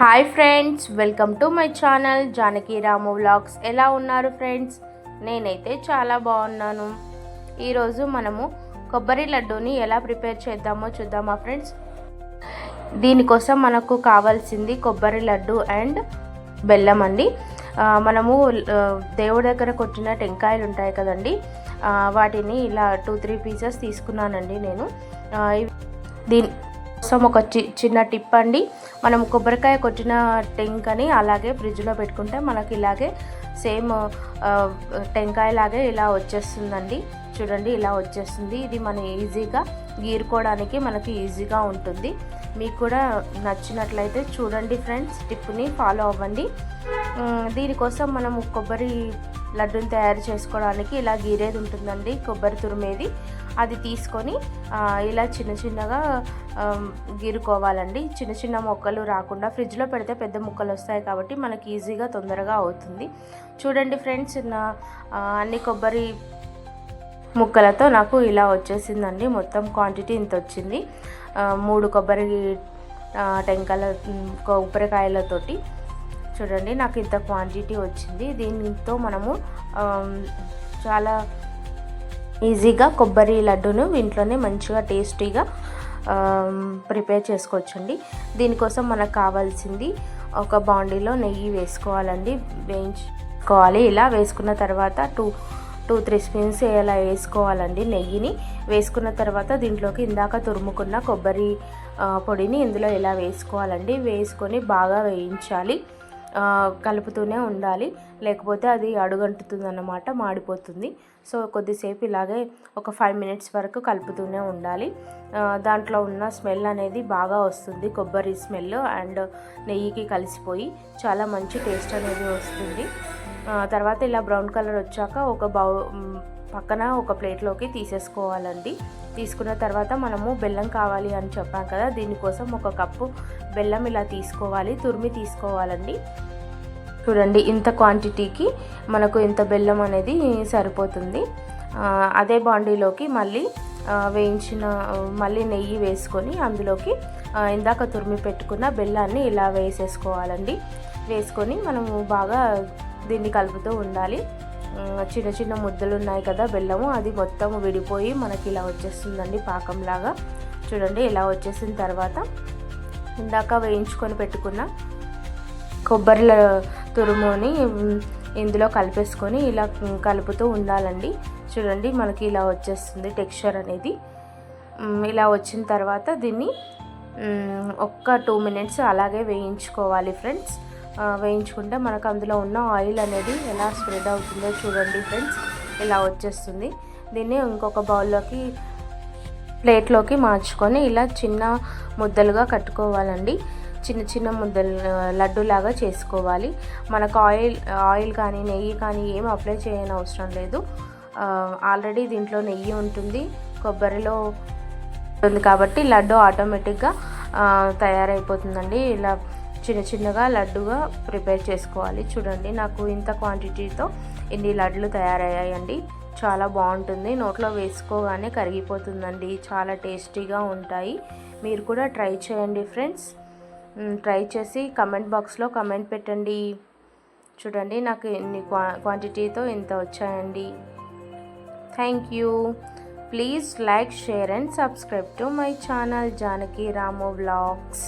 Hi friends welcome to my channel Janaki Ramu vlogs. ఎలా ఉన్నారు friends? నేనైతే చాలా బాగున్నాను. ఈరోజు మనము కొబ్బరి లడ్డూని ఎలా ప్రిపేర్ చేద్దామో చూద్దామా ఫ్రెండ్స్? దీనికోసం మనకు కావాల్సింది కొబ్బరి లడ్డు అండ్ బెల్లం అండి. మనము దేవుడి దగ్గర కొట్టిన టెంకాయలు ఉంటాయి కదండి. వాటిని ఇలా టూ త్రీ పీసెస్ తీసుకున్నానండి నేను. దీని కోసం ఒక చి చిన్న టిప్ అండి. మనం కొబ్బరికాయ కొట్టిన టెంకని అలాగే ఫ్రిడ్జ్లో పెట్టుకుంటే మనకి ఇలాగే సేమ్ టెంకాయ లాగే ఇలా వచ్చేస్తుందండి. చూడండి ఇలా వచ్చేస్తుంది. ఇది మనం ఈజీగా గీరుకోవడానికి మనకి ఈజీగా ఉంటుంది. మీకు కూడా నచ్చినట్లయితే చూడండి ఫ్రెండ్స్ టిప్ని ఫాలో అవ్వండి. దీనికోసం మనం కొబ్బరి లడ్డూని తయారు చేసుకోవడానికి ఇలా గీరేది ఉంటుందండి కొబ్బరి తురిమేది. అది తీసుకొని ఇలా చిన్న చిన్నగా గీరుకోవాలండి. చిన్న చిన్న మొక్కలు రాకుండా ఫ్రిడ్జ్లో పెడితే పెద్ద ముక్కలు వస్తాయి కాబట్టి మనకి ఈజీగా తొందరగా అవుతుంది. చూడండి ఫ్రెండ్స్ నా అన్ని కొబ్బరి ముక్కలతో నాకు ఇలా వచ్చేసిందండి. మొత్తం క్వాంటిటీ ఇంత వచ్చింది. మూడు కొబ్బరి టెంకల కొబ్బరికాయలతోటి. చూడండి నాకు ఇంత క్వాంటిటీ వచ్చింది. దీనితో మనము చాలా ఈజీగా కొబ్బరి లడ్డును ఇంట్లోనే మంచిగా టేస్టీగా ప్రిపేర్ చేసుకోవచ్చండి. దీనికోసం మనకు కావాల్సింది ఒక బాండీలో నెయ్యి వేసుకోవాలండి. వేయించుకోవాలి. ఇలా వేసుకున్న తర్వాత టూ టూ త్రీ స్పూన్స్ ఇలా వేసుకోవాలండి నెయ్యిని. వేసుకున్న తర్వాత దీంట్లోకి ఇందాక తురుముకున్న కొబ్బరి పొడిని ఇందులో ఇలా వేసుకోవాలండి. వేసుకొని బాగా వేయించాలి. కలుపుతూనే ఉండాలి. లేకపోతే అది అడుగంటుతుంది అన్నమాట మాడిపోతుంది. సో కొద్దిసేపు ఇలాగే ఒక ఫైవ్ మినిట్స్ వరకు కలుపుతూనే ఉండాలి. దాంట్లో ఉన్న స్మెల్ అనేది బాగా వస్తుంది కొబ్బరి స్మెల్ అండ్ నెయ్యికి కలిసిపోయి చాలా మంచి టేస్ట్ అనేది వస్తుంది. తర్వాత ఇలా బ్రౌన్ కలర్ వచ్చాక ఒక బౌ పక్కన ఒక ప్లేట్లోకి తీసేసుకోవాలండి. తీసుకున్న తర్వాత మనము బెల్లం కావాలి అని చెప్పాం కదా దీనికోసం ఒక కప్పు బెల్లం ఇలా తీసుకోవాలి తురిమి తీసుకోవాలండి. చూడండి ఇంత క్వాంటిటీకి మనకు ఇంత బెల్లం అనేది సరిపోతుంది. అదే బాండీలోకి మళ్ళీ వేయించిన మళ్ళీ నెయ్యి వేసుకొని అందులోకి ఇందాక తురిమి పెట్టుకున్న బెల్లాన్ని ఇలా వేసేసుకోవాలండి. వేసుకొని మనము బాగా దీన్ని కలుపుతూ ఉండాలి. చిన్న చిన్న ముద్దలు ఉన్నాయి కదా బెల్లము అది మొత్తం విడిపోయి మనకి ఇలా వచ్చేస్తుందండి పాకంలాగా. చూడండి ఇలా వచ్చేసిన తర్వాత ఇందాక వేయించుకొని పెట్టుకున్న కొబ్బరిల తురుముని ఇందులో కలిపేసుకొని ఇలా కలుపుతూ ఉండాలండి. చూడండి మనకి ఇలా వచ్చేస్తుంది టెక్స్చర్ అనేది. ఇలా వచ్చిన తర్వాత దీన్ని ఒక్క టూ మినిట్స్ అలాగే వేయించుకోవాలి ఫ్రెండ్స్. వేయించుకుంటే మనకు అందులో ఉన్న ఆయిల్ అనేది ఎలా స్ప్రెడ్ అవుతుందో చూడండి ఫ్రెండ్స్. ఇలా వచ్చేస్తుంది. దీన్ని ఇంకొక బౌల్లోకి ప్లేట్లోకి మార్చుకొని ఇలా చిన్న ముద్దలుగా కట్టుకోవాలండి. చిన్న చిన్న ముద్దలు లడ్డూలాగా చేసుకోవాలి. మనకు ఆయిల్ ఆయిల్ కానీ నెయ్యి కానీ ఏం అప్లై చేయని అవసరం లేదు. ఆల్రెడీ దీంట్లో నెయ్యి ఉంటుంది కొబ్బరిలో ఉంటుంది కాబట్టి లడ్డు ఆటోమేటిక్గా తయారైపోతుందండి. ఇలా చిన్న చిన్నగా లడ్డుగా ప్రిపేర్ చేసుకోవాలి. చూడండి నాకు ఇంత క్వాంటిటీతో ఇన్ని లడ్లు తయారయ్యాయండి. చాలా బాగుంటుంది. నోట్లో వేసుకోగానే కరిగిపోతుందండి. చాలా టేస్టీగా ఉంటాయి. మీరు కూడా ట్రై చేయండి ఫ్రెండ్స్. ట్రై చేసి కమెంట్ బాక్స్లో కమెంట్ పెట్టండి. చూడండి నాకు ఎన్ని క్వా క్వాంటిటీతో ఇంత వచ్చాయండి. Thank you. Please like share and subscribe to my channel Janaki Ramu blogs